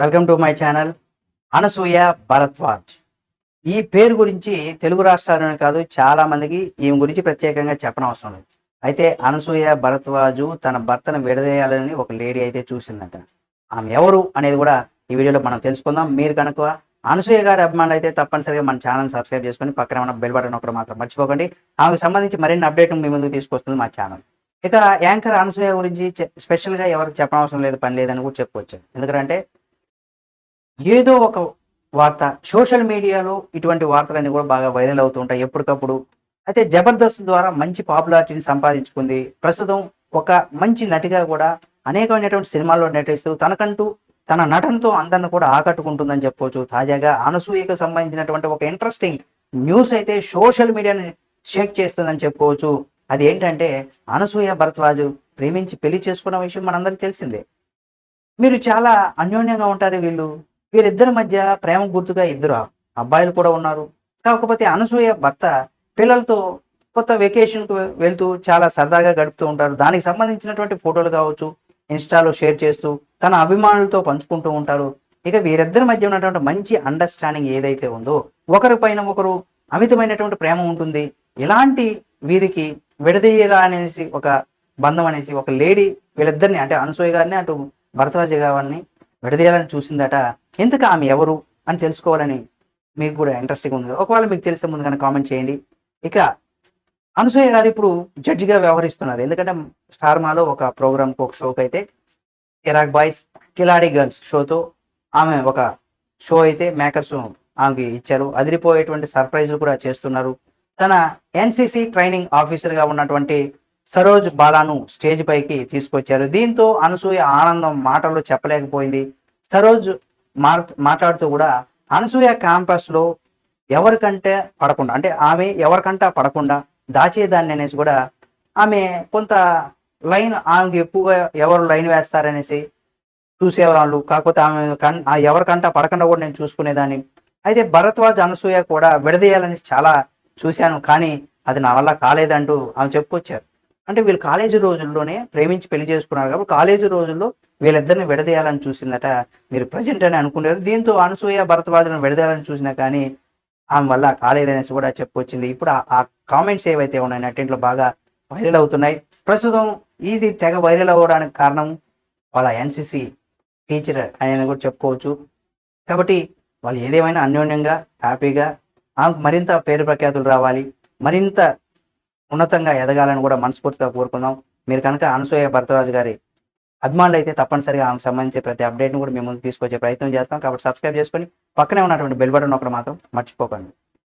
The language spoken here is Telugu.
Welcome to my channel Anasuya Bharadwaj ఈ పేరు గురించి తెలుగు రాష్ట్రాల్లోనే కాదు చాలా మందికి ఈమె గురించి ప్రత్యేకంగా చెప్పనవసరం లేదు. అయితే అనసూయ భరద్వాజు తన భర్తను విడదీయాలని ఒక లేడీ అయితే చూసిందట. ఆమె ఎవరు అనేది కూడా ఈ వీడియోలో మనం తెలుసుకుందాం. మీరు కనుక అనసూయ గారి అభిమానులు అయితే తప్పనిసరిగా మన ఛానల్ సబ్స్క్రైబ్ చేసుకొని పక్కన ఉన్న బెల్ బటన్ ఒకటి మాత్రం మర్చిపోకండి. ఆమెకు సంబంధించి మరిన్ని అప్డేట్ మీ ముందుకు తీసుకొస్తుంది మా ఛానల్. ఇక యాంకర్ అనసూయ గురించి స్పెషల్గా ఎవరికి చెప్పనవసరం లేదు పని లేదని కూడా చెప్పుకోవచ్చు. ఎందుకంటే ఏదో ఒక వార్త సోషల్ మీడియాలో ఇటువంటి వార్తలన్నీ కూడా బాగా వైరల్ అవుతుంటాయి ఎప్పటికప్పుడు. అయితే జబర్దస్త్ ద్వారా మంచి పాపులారిటీని సంపాదించుకుంది. ప్రస్తుతం ఒక మంచి నటిగా కూడా అనేకమైనటువంటి సినిమాల్లో నటిస్తూ తనకంటూ తన నటనతో అందరిని కూడా ఆకట్టుకుంటుందని చెప్పవచ్చు తాజాగా అనసూయకు సంబంధించినటువంటి ఒక ఇంట్రెస్టింగ్ న్యూస్ అయితే సోషల్ మీడియాని షేక్ చేస్తుందని చెప్పుకోవచ్చు. అది ఏంటంటే అనసూయ భరద్వాజు ప్రేమించి పెళ్ళి చేసుకున్న విషయం మనందరికీ తెలిసిందే. మీరు చాలా అన్యోన్యంగా ఉంటారు వీళ్ళు. వీరిద్దరి మధ్య ప్రేమ గుర్తుగా ఇద్దరు అబ్బాయిలు కూడా ఉన్నారు. కాకపోతే అనసూయ భర్త పిల్లలతో కొత్త వెకేషన్కు వెళ్తూ చాలా సరదాగా గడుపుతూ ఉంటారు. దానికి సంబంధించినటువంటి ఫోటోలు కావచ్చు ఇన్స్టాలో షేర్ చేస్తూ తన అభిమానులతో పంచుకుంటూ ఉంటారు. ఇక వీరిద్దరి మధ్య ఉన్నటువంటి మంచి అండర్స్టాండింగ్ ఏదైతే ఉందో ఒకరి పైన ఒకరు అమితమైనటువంటి ప్రేమ ఉంటుంది. ఇలాంటి వీరికి విడదీయాల అనేసి ఒక బంధం అనేసి ఒక లేడీ వీళ్ళిద్దరిని అంటే అనసూయ గారిని అటు భరతరాజు గారిని విడదీయాలని చూసిందట. ఎందుకు ఆమె ఎవరు అని తెలుసుకోవాలని మీకు కూడా ఇంట్రెస్టింగ్ ఉంది ఒకవేళ మీకు తెలిస్తే ముందుగానే కామెంట్ చేయండి. ఇక అనసూయ గారు ఇప్పుడు జడ్జిగా వ్యవహరిస్తున్నారు. ఎందుకంటే స్టార్ మాలో ఒక ప్రోగ్రామ్కి ఒక షోకి అయితే ఇరాక్ బాయ్స్ కిలాడి గర్ల్స్ షోతో ఆమె ఒక షో అయితే మేకర్స్ ఆమెకి ఇచ్చారు. అదిరిపోయేటువంటి సర్ప్రైజ్లు కూడా చేస్తున్నారు. తన ఎన్సిసి ట్రైనింగ్ ఆఫీసర్గా ఉన్నటువంటి సరోజ్ బాలాను స్టేజ్ పైకి తీసుకొచ్చారు. దీంతో అనసూయ ఆనందం మాటల్లో చెప్పలేకపోయింది. సరోజ్ మాట్లాడుతూ కూడా అనసూయ క్యాంపస్లో ఎవరికంటే పడకుండా అంటే ఆమె ఎవరికంటా పడకుండా దాచేదాన్ని అనేసి కూడా ఆమె కొంత లైన్ ఆమెకి ఎక్కువగా ఎవరు లైన్ వేస్తారనేసి చూసేవాళ్ళు. కాకపోతే ఆమె కన్- ఆ ఎవరికంటా పడకుండా కూడా నేను చూసుకునేదాన్ని. అయితే భరద్వాజ్ అనసూయ కూడా విడదీయాలని చాలా చూశాను. కానీ అది నా వల్ల కాలేదంటూ ఆమె చెప్పుకొచ్చారు. అంటే వీళ్ళు కాలేజీ రోజుల్లోనే ప్రేమించి పెళ్ళి చేసుకున్నారు కాబట్టి కాలేజీ రోజుల్లో వీళ్ళిద్దరిని విడదీయాలని చూసిందట. మీరు ప్రజెంట్ అని అనుకున్నారు. దీంతో అనసూయ భరతవాదులను విడదీయాలని చూసినా కానీ ఆమె వల్ల కాలేదనేసి కూడా చెప్పుకొచ్చింది ఇప్పుడు ఆ- కామెంట్స్ ఏవైతే ఉన్నాయి నటింట్లో బాగా వైరల్ అవుతున్నాయి. ప్రస్తుతం ఇది తెగ వైరల్ అవ్వడానికి కారణం వాళ్ళ ఎన్సిసి టీచర్ అని కూడా చెప్పుకోవచ్చు. కాబట్టి వాళ్ళు ఏదేమైనా అన్యోన్యంగా హ్యాపీగా ఆమెకు మరింత పేరు ప్రఖ్యాతులు రావాలి. మరింత ఉన్నతంగా ఎదగాలని కూడా మనస్ఫూర్తిగా కోరుకుందాం. మీరు కనుక అనసూయ భరతరాజు గారి అభిమానులు అయితే తప్పనిసరిగా ఆమెకు సంబంధించి ప్రతి అప్డేట్ని కూడా మేము ముందు తీసుకొచ్చే ప్రయత్నం చేస్తాం. కాబట్టి సబ్స్క్రైబ్ చేసుకొని పక్కనే ఉన్నటువంటి బెల్ బటన్ ఒకటి మాత్రం మర్చిపోకండి.